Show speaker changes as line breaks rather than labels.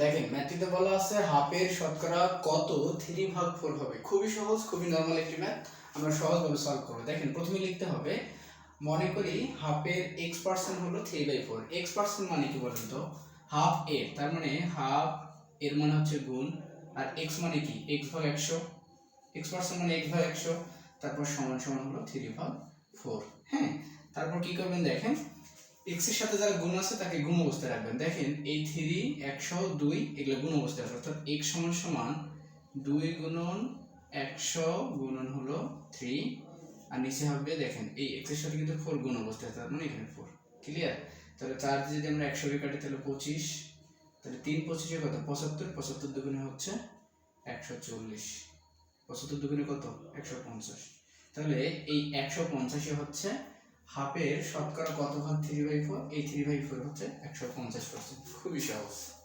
দেখেন ম্যাথটিতে বলা আছে হাফের শতকরা কত? থ্রি ভাগ ফোর হবে। খুবই সহজ, খুবই নর্মাল একটি ম্যাথ আমরা সহজভাবে সলভ করব। দেখেন, প্রথমে লিখতে হবে, মনে করি হাফের এক্স পার্সেন্ট হলো three by four X percent মানে কি বলেন তো? হাফ এর, তার মানে হাফ এর মানে হচ্ছে গুণ, আর এক্স মানে কি? এক্স ভাগ একশো। এক্স পার্সেন্ট মানে এক্স ভাগ একশো। তারপর সমান সমান হলো থ্রি ভাগ ফোর হ্যাঁ তারপর কি করবেন দেখেন? এক্সের সাথে যারা গুণ আছে, তাকে গুণ অবস্থায় রাখবেন। দেখেন, এই থ্রি একশো, দুই, এগুলো গুণ অবস্থায় আছে অর্থাৎ এক্স সমান সমান দুই গুণন একশো গুণন হলো থ্রি আর নিচে হবে, দেখেন, এই এক্সের সাথে কিন্তু ফোর গুণ অবস্থায় তার মানে এখানে ফোর ক্লিয়ার তাহলে চার যদি আমরা একশোকে কাটি, তাহলে পঁচিশ। তাহলে তিন পঁচিশে কত? পঁচাত্তর। পঁচাত্তর দুগুণে হচ্ছে একশো চল্লিশ। পঁচাত্তর দুগুণে কত? একশো পঞ্চাশ। তাহলে এই একশো পঞ্চাশে হচ্ছে হাফের শতকরা কত ভাগ থ্রি বাই ফোর এই থ্রি বাই ফোর হচ্ছে একশো পঞ্চাশ পার্সেন্ট খুবই সহজ।